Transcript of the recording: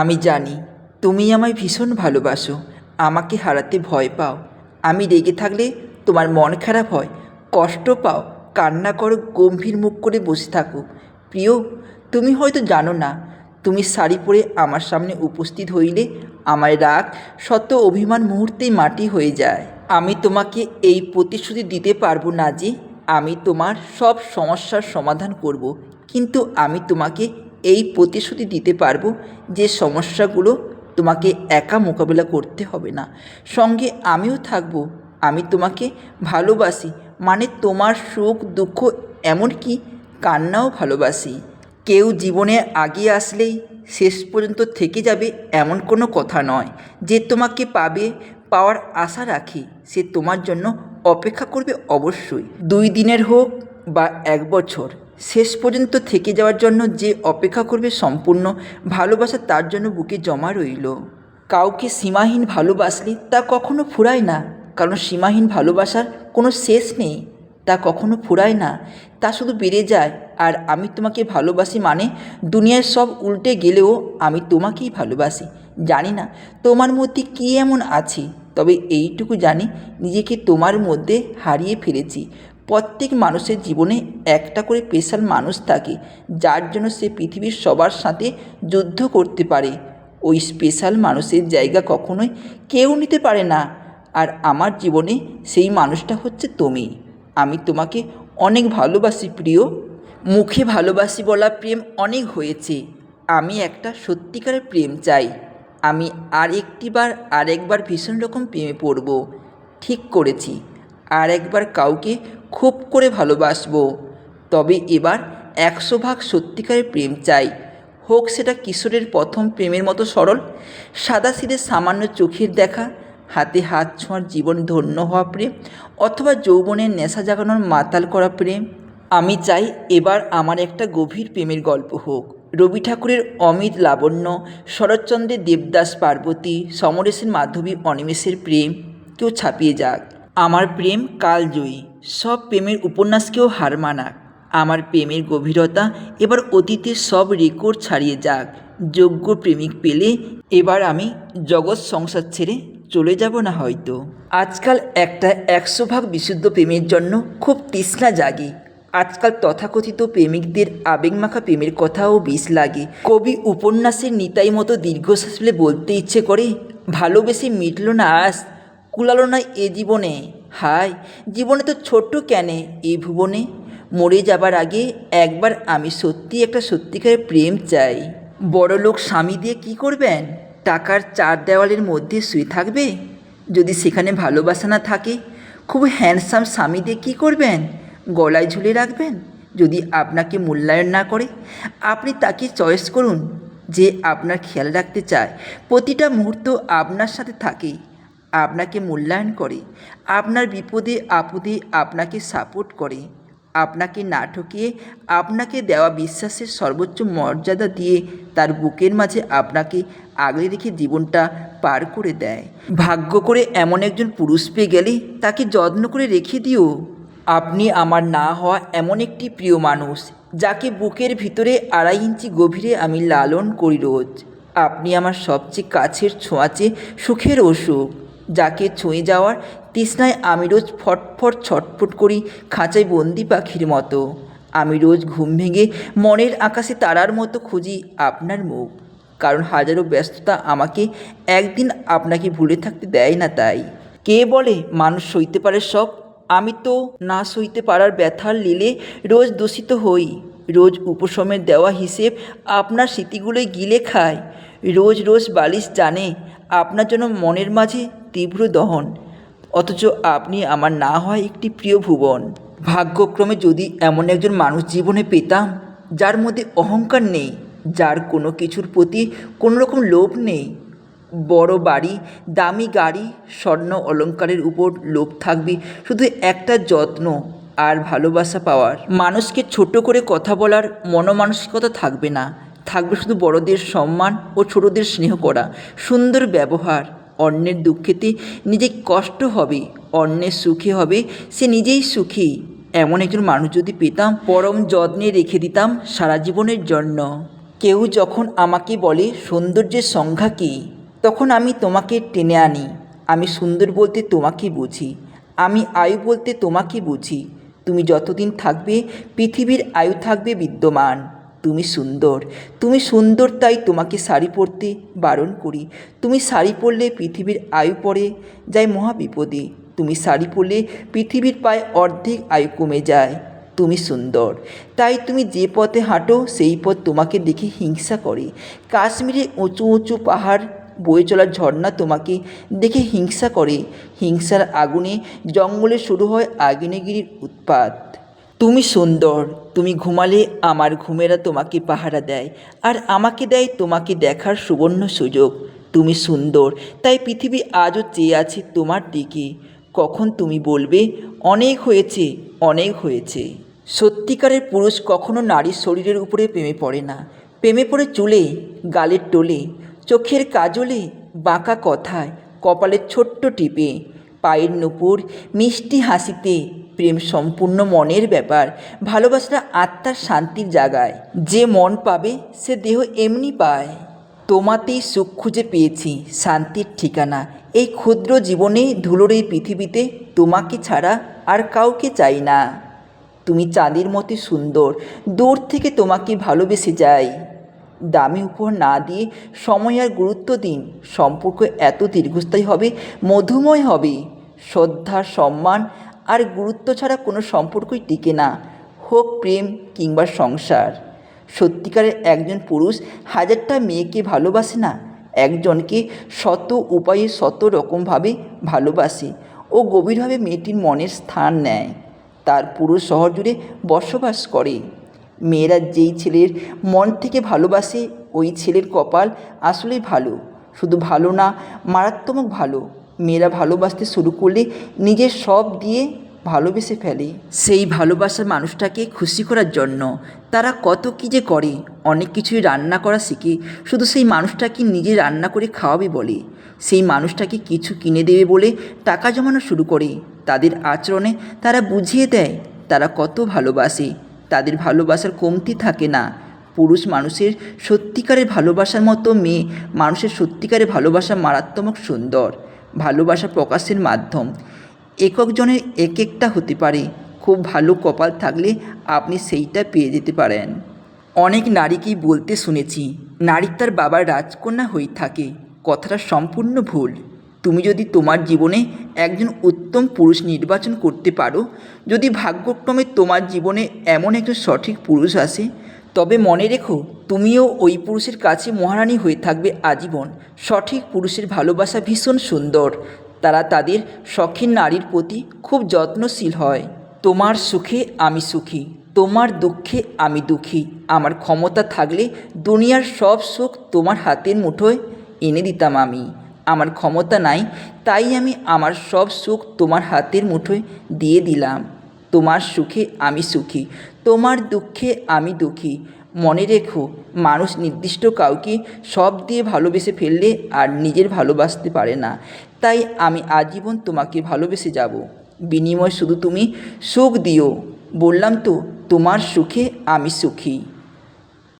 আমি জানি, তুমি আমায় ভীষণ ভালোবাসো, আমাকে হারাতে ভয় পাও আমি রেগে থাকলে তোমার মন খারাপ হয়, কষ্ট পাও, কান্না করো, গম্ভীর মুখ করে বসে থাকো প্রিয়, তুমি হয়তো জানো না, তুমি শাড়ি পরে আমার সামনে উপস্থিত হইলে আমার রাগ শত অভিমান মুহূর্তেই মাটি হয়ে যায় আমি তোমাকে এই প্রতিশ্রুতি দিতে পারব না যে আমি তোমার সব সমস্যার সমাধান করব। কিন্তু আমি তোমাকে এই প্রতিশ্রুতি দিতে পারব যে সমস্যাগুলো তোমাকে একা মোকাবিলা করতে হবে না। সঙ্গে আমিও থাকব, আমি তোমাকে ভালোবাসি মানে তোমার সুখ, দুঃখ, এমনকি কান্নাও ভালোবাসি। কেউ জীবনে আগিয়ে আসলেই শেষ পর্যন্ত থেকে যাবে এমন কোনো কথা নয়। যে তোমাকে পাবে, পাওয়ার আশা রাখে, সে তোমার জন্য অপেক্ষা করবে অবশ্যই। দুই দিনের হোক বা এক বছর। শেষ পর্যন্ত থেকে যাওয়ার জন্য যে অপেক্ষা করবে সম্পূর্ণ ভালোবাসা তার জন্য বুকে জমা রইল। কাউকে সীমাহীন ভালোবাসলে তা কখনো ফুরায় না, কারণ সীমাহীন ভালোবাসার কোনো শেষ নেই। তা কখনো ফুরায় না, তা শুধু বেড়ে যায়। আর আমি তোমাকে ভালোবাসি মানে দুনিয়ার সব উল্টে গেলেও আমি তোমাকেই ভালোবাসি। জানি না তোমার মধ্যে কী এমন আছে, তবে এইটুকু জানি, নিজেকে তোমার মধ্যে হারিয়ে ফেলেছি। প্রত্যেক মানুষের জীবনে একটা করে স্পেশাল মানুষ থাকে, যার জন্য সে পৃথিবীর সবার সাথে যুদ্ধ করতে পারে। ওই স্পেশাল মানুষের জায়গা কখনোই কেউ নিতে পারে না। আর আমার জীবনে সেই মানুষটা হচ্ছে তুমি। আমি তোমাকে অনেক ভালোবাসি প্রিয়। মুখে ভালোবাসি বলা প্রেম অনেক হয়েছে। আমি একটা সত্যিকারের প্রেম চাই। আমি আর একটিবার আর একবার ভীষণ রকম প্রেমে পড়ব। ঠিক করেছি। আর একবার কাউকে খুব করে ভালোবাসবো। তবে এবার একশো ভাগ সত্যিকারের প্রেম চাই। হোক সেটা কিশোরের প্রথম প্রেমের মতো সরল সাদা সিধে সামান্য চোখের দেখা, হাতে হাত ছোঁয়ার জীবন ধন্য হওয়া প্রেম, অথবা যৌবনের নেশা জাগানোর মাতাল করা প্রেম। আমি চাই এবার আমার একটা গভীর প্রেমের গল্প হোক। রবি ঠাকুরের অমিত লাবণ্য, শরৎচন্দ্রের দেবদাস পার্বতী, সমরেশের মাধবী অনিমেষের প্রেম, কেউ ছাপিয়ে যাক। আমার প্রেম কালজয়ী, সব প্রেমের উপন্যাসকেও হার মানাক। আমার প্রেমের গভীরতা এবার অতীতের সব রেকর্ড ছাড়িয়ে যাক। যোগ্য প্রেমিক পেলে এবার আমি জগৎ সংসার ছেড়ে চলে যাব না হয়তো। আজকাল একটা একশো ভাগ বিশুদ্ধ প্রেমের জন্য খুব তৃষ্ণা জাগে। আজকাল তথাকথিত প্রেমিকদের আবেগমাখা প্রেমের কথাও বেশ লাগে। কবি উপন্যাসের নিতাই মতো দীর্ঘশ্বাস বলতে ইচ্ছে করে, ভালোবেসে মিটল না আস কুলালো না এ জীবনে? হায়, জীবনে তো ছোট্ট কেনে এই ভুবনে? মরে যাবার আগে একবার আমি সত্যি একটা সত্যিকারের প্রেম চাই। বড়লোক স্বামী দিয়ে কি করবেন? টাকার চার দেওয়ালের মধ্যে শুয়ে থাকবে? যদি সেখানে ভালোবাসা না থাকে, খুব হ্যান্ডসাম স্বামী দিয়ে কী করবেন? গলায় ঝুলে রাখবেন? যদি আপনাকে মূল্যায়ন না করে, আপনি তাকে চয়েস করুন যে আপনার খেয়াল রাখতে চায়। প্রতিটা মুহূর্ত আপনার সাথে থাকে। আপনাকে মূল্যায়ন করে। আপনার বিপদে, আপদে আপনাকে সাপোর্ট করে। আপনাকে না ঠকিয়ে, আপনাকে দেওয়া বিশ্বাসের সর্বোচ্চ মর্যাদা দিয়ে তার বুকের মাঝে আপনাকে আগলে রেখে জীবনটা পার করে দেয়। ভাগ্য করে এমন একজন পুরুষ পেয়ে গেলে তাকে যত্ন করে রেখে দিও। আপনি আমার না হওয়া এমন একটি প্রিয় মানুষ, যাকে বুকের ভিতরে আড়াই ইঞ্চি গভীরে আমি লালন করি রোজ। আপনি আমার সবচেয়ে কাছের ছোঁয়াচে সুখের অসুখ। যাকে ছুঁয়ে যাওয়ার তৃষ্ণায় আমি রোজ ফটফট ছটফট করি খাঁচায় বন্দি পাখির মতো। আমি রোজ ঘুম ভেঙে মনের আকাশে তারার মতো খুঁজি আপনার মুখ। কারণ হাজারো ব্যস্ততা আমাকে একদিন আপনাকে ভুলে থাকতে দেয় না তাই। কে বলে মানুষ সইতে পারে সব? আমি তো না সইতে পারার ব্যথার লীলে রোজ দূষিত হই। রোজ উপশমের দেওয়া হিসেব আপনার স্মৃতিগুলোই গিলে খায়। রোজ রোজ বালিশ জানে আপনার জন্য মনের মাঝে তীব্র দহন, অথচ আপনি আমার না হয় একটি প্রিয় ভুবন। ভাগ্যক্রমে যদি এমন একজন মানুষ জীবনে পেতাম, যার মধ্যে অহংকার নেই, যার কোনো কিছুর প্রতি কোনো রকম লোভ নেই, বড় বাড়ি, দামি গাড়ি, স্বর্ণ অলংকারের উপর লোভ থাকবে শুধু একটা যত্ন আর ভালোবাসা পাওয়ার। মানুষকে ছোট করে কথা বলার মনমানসিকতা থাকবে না, থাকবে শুধু বড়দের সম্মান ও ছোটদের স্নেহ করা, সুন্দর ব্যবহার অন্যের দুঃখেতে নিজে কষ্ট হবে, অন্যের সুখে হবে, সে নিজেই সুখী। এমন একজন মানুষ যদি পেতাম, পরম যত্নে রেখে দিতাম সারা জীবনের জন্য। কেউ যখন আমাকে বলে, সৌন্দর্যের সংজ্ঞা কী? তখন আমি তোমাকে টেনে আনি। আমি সুন্দর বলতে তোমাকে বুঝি। আমি আয়ু বলতে তোমাকে বুঝি। তুমি যতদিন থাকবে, পৃথিবীর আয়ু থাকবে বিদ্যমান। তুমি সুন্দর। তুমি সুন্দর তাই তোমাকে শাড়ি পরতে বারণ করি। তুমি শাড়ি পরলে পৃথিবীর আয়ু পড়ে যায় মহাবিপদে। তুমি শাড়ি পরলে পৃথিবীর পায় অর্ধেক আয়ু কমে যায়। তুমি সুন্দর। তাই তুমি যে পথে হাঁটো, সেই পথ তোমাকে দেখে হিংসা করে। কাশ্মীরে উঁচু উঁচু পাহাড়, বয়ে চলা ঝর্ণা তোমাকে দেখে হিংসা করে। হিংসার আগুনে জঙ্গলে শুরু হয় আগ্নেয়গিরির উৎপাত। তুমি সুন্দর, তুমি ঘুমালে আমার ঘুমেরা তোমাকে পাহারা দেয়, আর আমাকে দেয় তোমাকে দেখার সুবর্ণ সুযোগ। তুমি সুন্দর, তাই পৃথিবী আজও চেয়ে আছে তোমার দিকে। কখন তুমি বলবে, অনেক হয়েছে অনেক হয়েছে। সত্যিকারের পুরুষ কখনো নারীর শরীরের উপরে প্রেমে পড়ে না। প্রেমে পড়ে চুলে, গালের টোলে, চোখের কাজলে, বাঁকা কথায় কপালের ছোট্ট টিপে, পায়ের নুপুর, মিষ্টি হাসিতে প্রেম সম্পূর্ণ মনের ব্যাপার ভালোবাসাটা আত্মার শান্তির জায়গায়। যে মন পাবে, সে দেহ এমনি পায়। তোমাতেই সুখ খুঁজে পেয়েছি, শান্তির ঠিকানা। এই ক্ষুদ্র জীবনে ধুলোর এই পৃথিবীতে তোমাকে ছাড়া আর কাউকে চাই না। তুমি চাঁদের মতো সুন্দর, দূর থেকে তোমাকে ভালোবেসে যাই। দামি উপহার না দিয়ে সময় আর গুরুত্ব দিন, সম্পর্ক এত দীর্ঘস্থায়ী হবে, মধুময় হবে। শ্রদ্ধা সম্মান আর গুরুত্ব ছাড়া কোনো সম্পর্কই টিকে না, হোক প্রেম কিংবা সংসার। সত্যিকারের একজন পুরুষ হাজারটা মেয়েকে ভালোবাসে না, একজনকে শত উপায়ে শত রকমভাবে ভালোবাসে ও গভীরভাবে মেয়েটির মনের স্থান নেয়। তার পুরো শহর জুড়ে বসবাস করে। মেয়েরা যেই ছেলের মন থেকে ভালোবাসে, ওই ছেলের কপাল আসলেই ভালো। শুধু ভালো না, মারাত্মক ভালো। মেয়েরা ভালোবাসতে শুরু করলে নিজের সব দিয়ে ভালোবেসে ফেলে। সেই ভালোবাসার মানুষটাকে খুশি করার জন্য তারা কত কী যে করে, অনেক কিছুই রান্না করা শিখে। শুধু সেই মানুষটাকে নিজে রান্না করে খাওয়াবে বলে। সেই মানুষটাকে কিছু কিনে দেবে বলে টাকা জমানো শুরু করে। তাদের আচরণে তারা বুঝিয়ে দেয়, তারা কত ভালোবাসে। তাদের ভালোবাসার কমতি থাকে না। পুরুষ মানুষের সত্যিকারের ভালোবাসার মতো মেয়ে মানুষের সত্যিকারের ভালোবাসা মারাত্মক সুন্দর। ভালোবাসা প্রকাশের মাধ্যম। এককজনের এক একটা হতে পারে। খুব ভালো কপাল থাকলে আপনি সেইটা পেয়ে যেতে পারেন। অনেক নারীকেই বলতে শুনেছি, নারী তার বাবার রাজকন্যা হয়ে থাকে। কথাটা সম্পূর্ণ ভুল। তুমি যদি তোমার জীবনে একজন উত্তম পুরুষ নির্বাচন করতে পারো, যদি ভাগ্যক্রমে তোমার জীবনে এমন একজন সঠিক পুরুষ আসে তবে মনে রেখো, তুমিও ওই পুরুষের কাছে মহারানী হয়ে থাকবে আজীবন। সঠিক পুরুষের ভালোবাসা ভীষণ সুন্দর। তারা তাদের শখের নারীর প্রতি খুব যত্নশীল হয়। তোমার সুখে আমি সুখী, তোমার দুঃখে আমি দুঃখী। আমার ক্ষমতা থাকলে দুনিয়ার সব সুখ তোমার হাতের মুঠোয় এনে দিতাম আমি। আমার ক্ষমতা নাই, তাই আমি আমার সব সুখ তোমার হাতের মুঠোয় দিয়ে দিলাম। তোমার সুখে আমি সুখী তোমার দুঃখে আমি দুঃখী। মনে রেখো, মানুষ নির্দিষ্ট কাউকে সব দিয়ে ভালোবেসে ফেললে আর নিজের ভালোবাসতে পারে না। তাই আমি আজীবন তোমাকে ভালোবেসে যাব। বিনিময় শুধু তুমি সুখ দিও। বললাম তো, তোমার সুখে আমি সুখী।